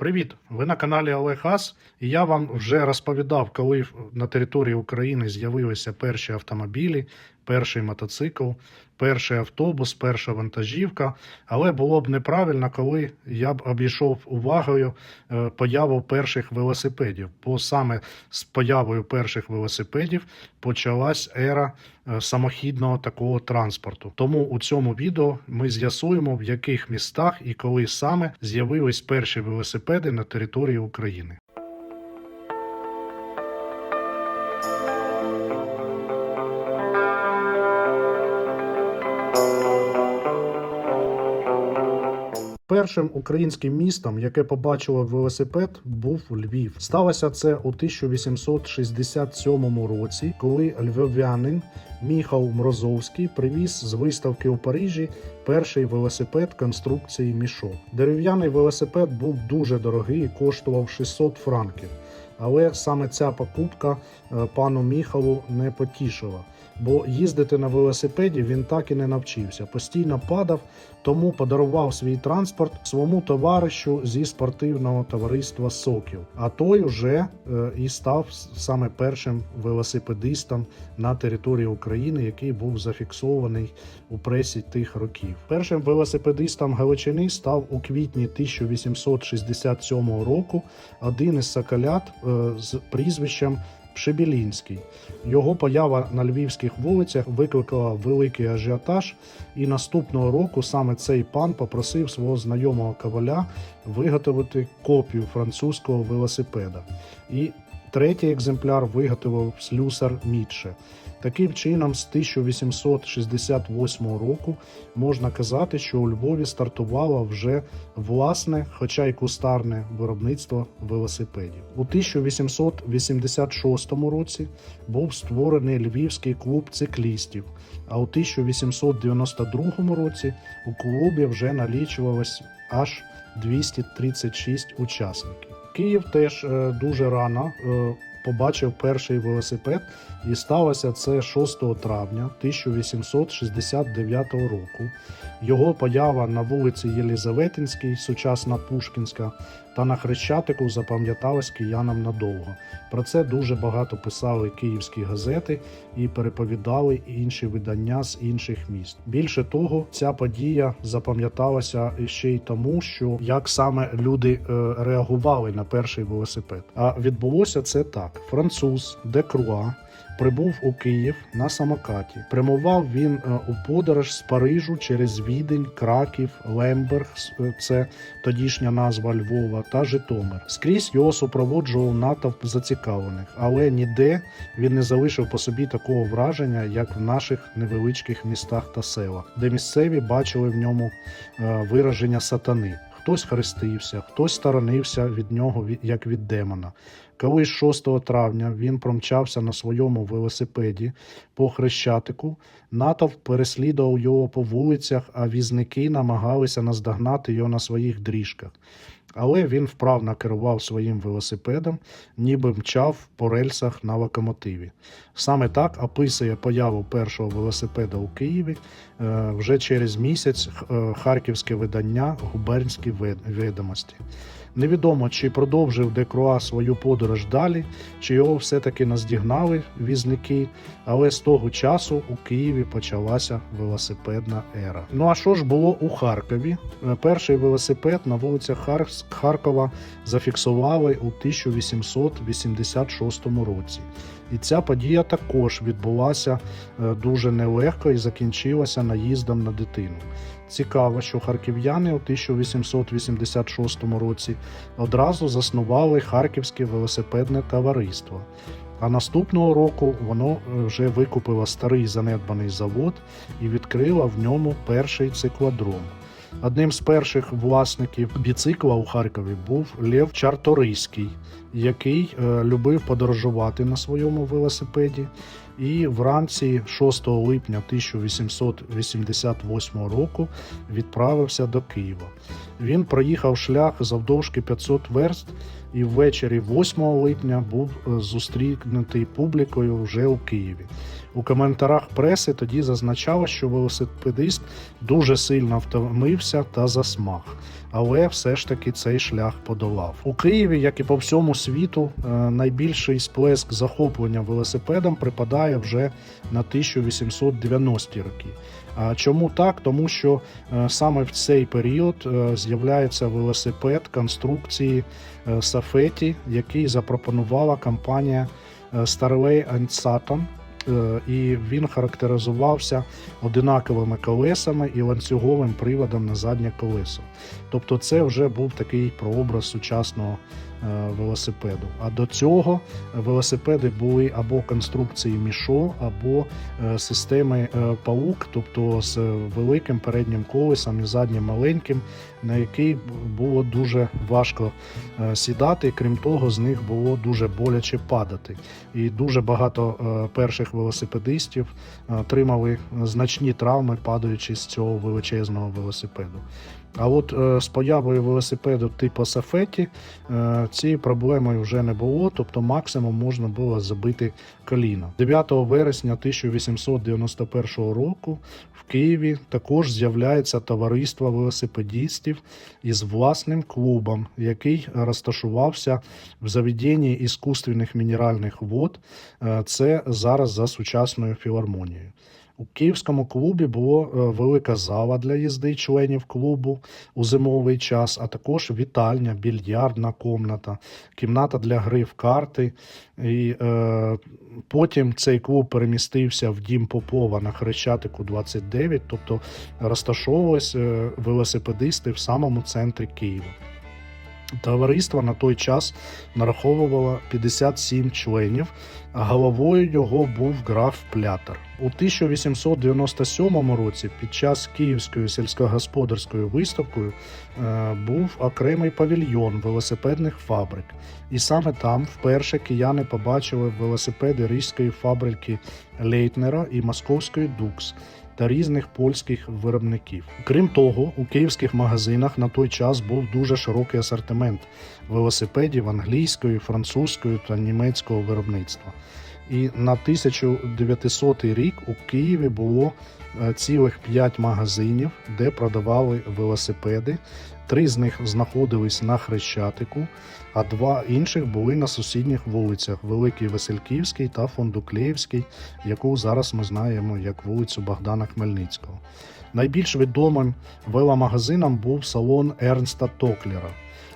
Привіт! Ви на каналі Олег Ас, і я вам вже розповідав, коли на території України з'явилися перші автомобілі, перший мотоцикл, перший автобус, перша вантажівка. Але було б неправильно, коли я б обійшов увагою е, появу перших велосипедів. Бо саме з появою перших велосипедів почалась ера е, самохідного такого транспорту. Тому у цьому відео ми з'ясуємо, в яких містах і коли саме з'явились перші велосипеди на території України. Першим українським містом, яке побачило велосипед, був Львів. Сталося це у 1867 році, коли львів'янин Міхал Мрозовський привіз з виставки у Парижі перший велосипед конструкції мішок. Дерев'яний велосипед був дуже дорогий і коштував 600 франків. Але саме ця покупка е, пану Міхалу не потішила, бо їздити на велосипеді він так і не навчився. Постійно падав, тому подарував свій транспорт своєму товаришу зі спортивного товариства Сокіл. А той уже е, і став саме першим велосипедистом на території України, який був зафіксований у пресі тих років. Першим велосипедистом Галичини став у квітні 1867 року один із соколят е, з прізвищем Пшебілінський. Його поява на львівських вулицях викликала великий ажіотаж, і наступного року саме цей пан попросив свого знайомого коваля виготовити копію французького велосипеда. І третій екземпляр виготовив слюсар Мітше. Таким чином, з 1868 року можна казати, що у Львові стартувало вже власне, хоча й кустарне виробництво велосипедів. У 1886 році був створений Львівський клуб циклістів, а у 1892 році у клубі вже налічувалось аж 236 учасників. Київ теж е, дуже рано е, побачив перший велосипед, і сталося це 6 травня 1869 року. Його поява на вулиці Єлізаветинській, сучасна Пушкінська, та на Хрещатику запам'яталась киянам надовго. Про це дуже багато писали київські газети і переповідали інші видання з інших міст. Більше того, ця подія запам'яталася ще й тому, що як саме люди е, реагували на перший велосипед. А відбулося це так: француз Декруа прибув у Київ на самокаті. Прямував він е, у подорож з Парижу через Відень, Краків, Лемберг, е, це тодішня назва Львова, та Житомир. Скрізь його супроводжував натовп зацікавлених, але ніде він не залишив по собі такого враження, як в наших невеличких містах та селах, де місцеві бачили в ньому е, вираження сатани. Хтось хрестився, хтось сторонився від нього як від демона. Коли 6 травня він промчався на своєму велосипеді по хрещатику, натовп переслідував його по вулицях, а візники намагалися наздогнати його на своїх дріжках. Але він вправно керував своїм велосипедом, ніби мчав по рельсах на локомотиві. Саме так описує появу першого велосипеда у Києві е, вже через місяць е, харківське видання Губернські відомості. Невідомо, чи продовжив Декруа свою подорож далі, чи його все-таки наздігнали візники, але з того часу у Києві почалася велосипедна ера. Ну а що ж було у Харкові? Е, Перший велосипед на вулицях Харкова зафіксували у 1886 році. І ця подія також відбулася е, дуже нелегко і закінчилася наїздом на дитину. Цікаво, що харків'яни у 1886 році одразу заснували Харківське велосипедне товариство. А наступного року воно е, вже викупило старий занедбаний завод і відкрило в ньому перший циклодром. Одним з перших власників біцикла у Харкові був Лев Чарторийський. який е, любив подорожувати на своєму велосипеді. І вранці 6 липня 1888 року відправився до Києва. Він проїхав шлях завдовжки 500 верст і ввечері 8 липня був е, зустрінутий публікою вже у Києві. У коментарах преси тоді зазначало, що велосипедист дуже сильно втомився та засмаг, але все ж таки цей шлях подолав. У Києві, як і по всьому світу, е, найбільший сплеск захоплення велосипедом припадає вже на 1890-ті роки. А чому так? Тому що е, саме в цей період е, з'являється велосипед конструкції е, Сафеті, який запропонувала компанія Starway Sutton. Е, І він характеризувався одинаковими колесами і ланцюговим приводом на заднє колесо. Тобто, це вже був такий прообраз сучасного велосипеду. А до цього велосипеди були або конструкції мішо, або е, системи е, паук, тобто з великим переднім колесом і заднім маленьким, на який було дуже важко е, сідати. Крім того, з них було дуже боляче падати. І дуже багато е, перших велосипедистів е, отримали значні травми, падаючи з цього величезного велосипеду. А от е, з появою велосипеду типу Сафеті е, цієї проблеми вже не було, тобто максимум можна було забити коліно. 9 вересня 1891 року в Києві також з'являється товариство велосипедістів із власним клубом, який розташувався в заведенні іскусственних мінеральних вод. Е, Це зараз за сучасною філармонією. У київському клубі було е, велика зала для їзди членів клубу у зимовий час, а також вітальня, більярдна комната, кімната для гри в карти. І е, потім цей клуб перемістився в дім Попова на Хрещатику 29, тобто розташовувались е, велосипедисти в самому центрі Києва. Товариство на той час нараховувало 57 членів, а головою його був граф Плятер. У 1897 році під час Київської сільськогосподарської виставкою е, був окремий павільйон велосипедних фабрик. І саме там вперше кияни побачили велосипеди ризької фабрики Лейтнера і московської Дукс та різних польських виробників. Крім того, у київських магазинах на той час був дуже широкий асортимент велосипедів англійської, французької та німецького виробництва. І на 1900 рік у Києві було е, цілих 5 магазинів, де продавали велосипеди. Три з них знаходились на Хрещатику, а два інших були на сусідніх вулицях Великий Васильківський та Фондуклеївський, яку зараз ми знаємо як вулицю Богдана Хмельницького. Найбільш відомим веломагазином був салон Ернста Токлера.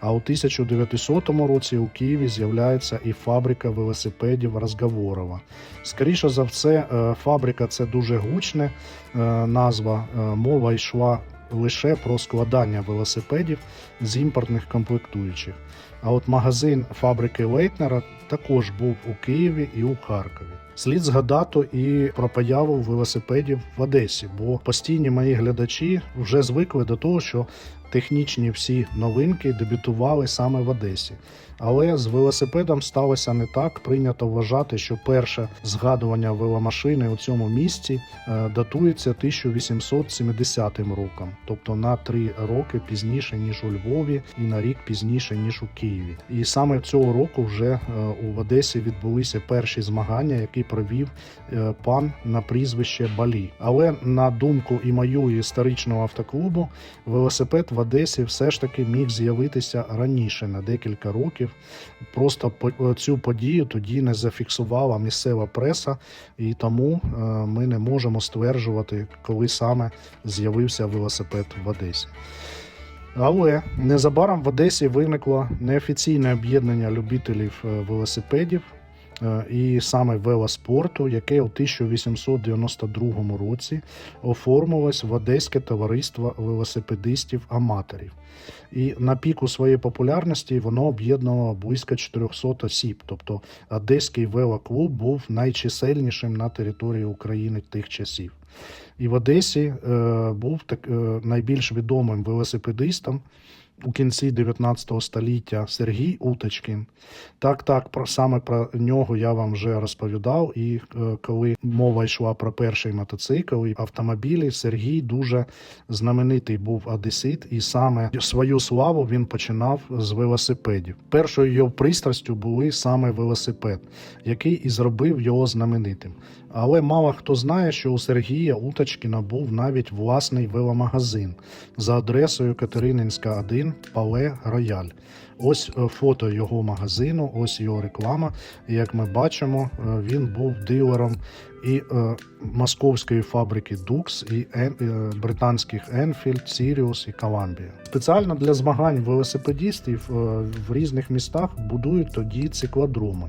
А у 1900 році у Києві з'являється і фабрика велосипедів Розговорова. Скоріше за все, е, фабрика це дуже гучне е, назва. Е, Мова йшла лише про складання велосипедів з імпортних комплектуючих. А от магазин фабрики Лейтнера також був у Києві і у Харкові. Слід згадати і про появу велосипедів в Одесі, бо постійні мої глядачі вже звикли до того, що технічні всі новинки дебютували саме в Одесі. Але з велосипедом сталося не так. Прийнято вважати, що перше згадування веломашини у цьому місці е, датується 1870 роком, тобто на три роки пізніше ніж у Львові, і на рік пізніше ніж у Києві. І саме цього року вже е, у Одесі відбулися перші змагання, які провів е, пан на прізвище Балі. Але на думку і мою історичного автоклубу, велосипед в Одесі все ж таки міг з'явитися раніше на декілька років. Просто по- цю подію тоді не зафіксувала місцева преса, і тому е, ми не можемо стверджувати, коли саме з'явився велосипед в Одесі. Але незабаром в Одесі виникло неофіційне об'єднання любителів е, велосипедів. Е, І саме велоспорту, яке у 1892 році оформилось в Одеське товариство велосипедистів-аматорів. І на піку своєї популярності воно об'єднувало близько 400 осіб. Тобто Одеський велоклуб був найчисельнішим на території України тих часів. І в Одесі е, був так, е, найбільш відомим велосипедистом у кінці 19 століття Сергій Уточкін. Так, так, про саме про нього я вам вже розповідав. І е, коли мова йшла про перший мотоцикл і автомобілі, Сергій дуже знаменитий був одесит, і саме свою славу він починав з велосипедів. Першою його пристрастю були саме велосипед, який і зробив його знаменитим. Але мало хто знає, що у Сергія Уточкіна був навіть власний веломагазин за адресою Катерининська 1 Пале Рояль. Ось е, фото його магазину, ось його реклама. Як ми бачимо, е, він був дилером і е, московської фабрики Дукс, і британських Enfield, Сіріус і Columbia. Спеціально для змагань велосипедістів в різних містах будують тоді циклодроми.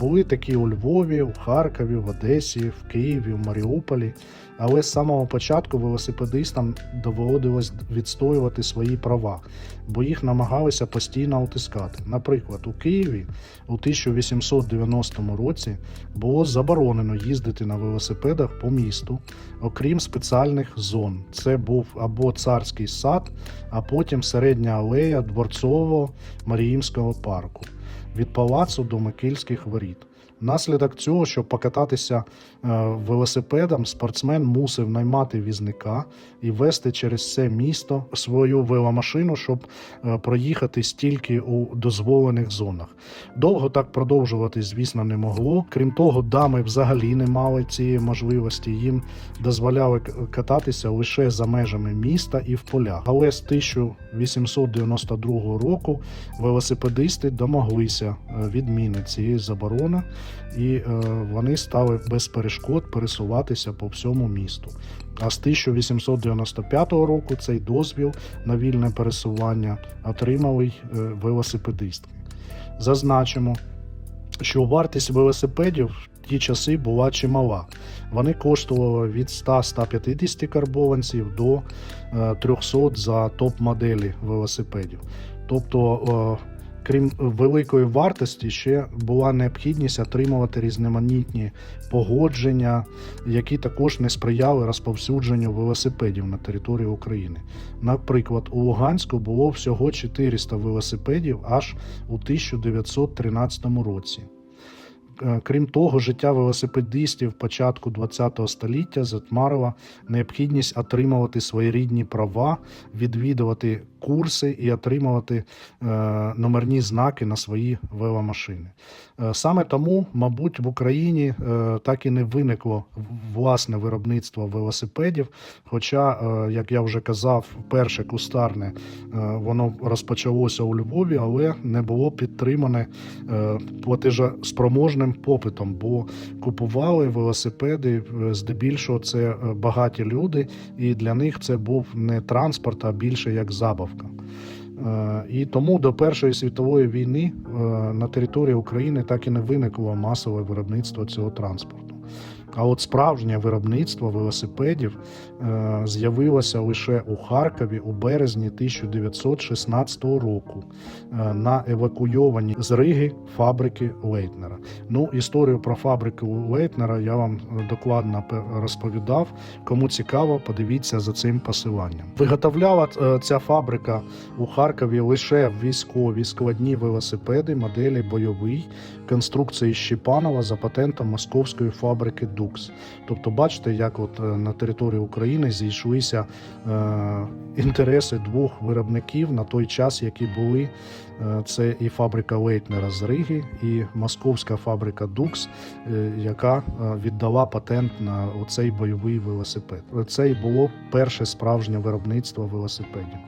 Були такі у Львові, у Харкові, в Одесі, в Києві, в Маріуполі. Але з самого початку велосипедистам доводилось відстоювати свої права, бо їх намагалися постійно утискати. Наприклад, у Києві у 1890 році було заборонено їздити на велосипедах по місту, окрім спеціальних зон. Це був або царський сад, а потім середня алея Дворцового Маріїмського парку від палацу до Микільських воріт. Внаслідок цього, щоб покататися е, велосипедом, спортсмен мусив наймати візника і вести через це місто свою веломашину, щоб е, проїхати стільки у дозволених зонах. Довго так продовжувати, звісно, не могло. Крім того, дами взагалі не мали цієї можливості. Їм дозволяли кататися лише за межами міста і в полях. Але з 1892 року велосипедисти домоглися е, відміни цієї заборони, і е, вони стали без перешкод пересуватися по всьому місту. А з 1895 року цей дозвіл на вільне пересування отримали е, велосипедистки. Зазначимо, що вартість велосипедів в ті часи була чимала. Вони коштували від 100-150 карбованців до е, 300 за топ-моделі велосипедів. Тобто, е, крім великої вартості, ще була необхідність отримувати різноманітні погодження, які також не сприяли розповсюдженню велосипедів на території України. Наприклад, у Луганську було всього 400 велосипедів аж у 1913 році. Е, Крім того, життя велосипедистів початку ХХ століття затмарила необхідність отримувати свої рідні права, відвідувати курси і отримувати е, номерні знаки на свої веломашини. Е, Саме тому, мабуть, в Україні так і не виникло власне виробництво велосипедів. Хоча, як я вже казав, перше кустарне воно розпочалося у Львові, але не було підтримане е, платежоспроможним попитом, бо купували велосипеди е, здебільшого це е, багаті люди, і для них це був не транспорт, а більше як забавка. Е, І тому до Першої світової війни на території України так і не виникло масове виробництво цього транспорту. А от справжнє виробництво велосипедів е, з'явилося лише у Харкові у березні 1916 року е, на евакуйованій з Риги фабрики Лейтнера. Ну, історію про фабрику Лейтнера я вам е, докладно розповідав. Кому цікаво, подивіться за цим посиланням. Виготовляла е, ця фабрика у Харкові лише військові складні велосипеди моделі бойовий конструкції Щепанова за патентом московської фабрики Дукс. Тобто, бачите, як от е, на території України зійшлися е, інтереси двох виробників на той час, які були. Е, Це і фабрика Лейтнера з Риги, і московська фабрика Дукс, яка віддала патент на оцей бойовий велосипед. Це і було перше справжнє виробництво велосипедів.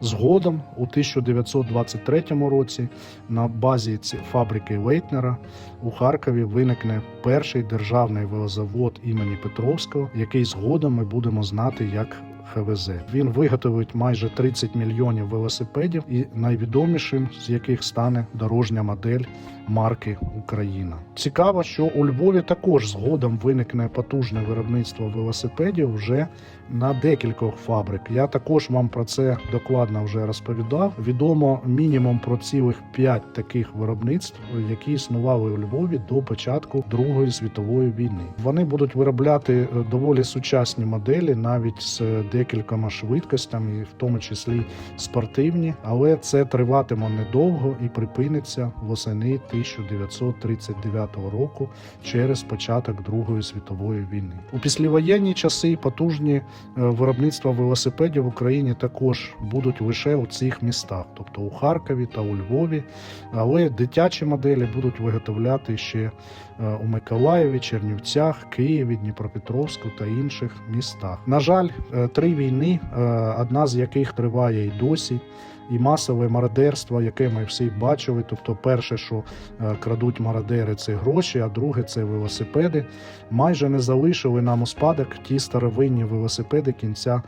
Згодом, у 1923 році, на базі фабрики Лейтнера у Харкові виникне перший державний велозавод імені Петровського, який згодом ми будемо знати як ХВЗ. Він виготовить майже 30 мільйонів велосипедів, і найвідомішим з яких стане дорожня модель марки Україна. Цікаво, що у Львові також згодом виникне потужне виробництво велосипедів вже на декількох фабрик. Я також вам про це докладно вже розповідав. Відомо мінімум про цілих п'ять таких виробництв, які існували у Львові до початку Другої світової війни. Вони будуть виробляти е, доволі сучасні моделі, навіть з декількома швидкостями, в тому числі спортивні, але це триватиме недовго і припиниться восени 1939 року через початок Другої світової війни. У післявоєнні часи потужні виробництва велосипедів в Україні також будуть лише у цих містах, тобто у Харкові та у Львові. Але дитячі моделі будуть виготовляти ще е, у Миколаєві, Чернівцях, Києві, Дніпропетровську та інших містах. На жаль, е, три війни, е, одна з яких триває і досі. І масове мародерство, яке ми всі бачили. Тобто, перше, що е, крадуть мародери, це гроші, а друге це велосипеди. Майже не залишили нам у спадок ті старовинні велосипеди кінця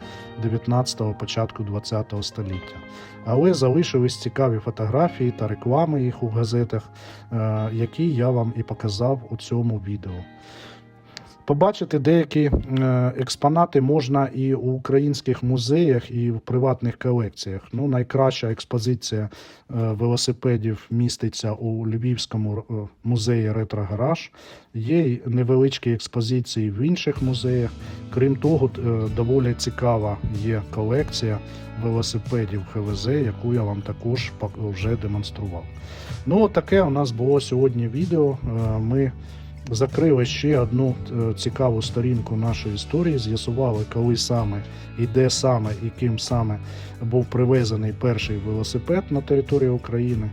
19-го, початку 20-го століття. Але залишились цікаві фотографії та реклами їх у газетах, е, які я вам і показав у цьому відео. Побачити деякі е, експонати можна і у українських музеях, і в приватних колекціях. Ну, найкраща експозиція е, велосипедів міститься у Львівському е, музеї Ретро-Гараж. Є й невеличкі експозиції в інших музеях. Крім того, доволі цікава є колекція велосипедів ХВЗ, яку я вам також вже демонстрував. Ну, таке у нас було сьогодні відео. Ми закрили ще одну е, цікаву сторінку нашої історії, з'ясували, коли саме і де саме і ким саме був привезений перший велосипед на територію України.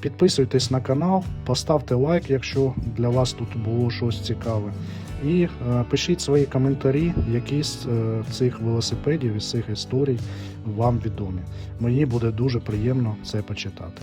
Підписуйтесь на канал, поставте лайк, якщо для вас тут було щось цікаве. І е, пишіть свої коментарі, які з е, цих велосипедів і з цих історій вам відомі. Мені буде дуже приємно це почитати.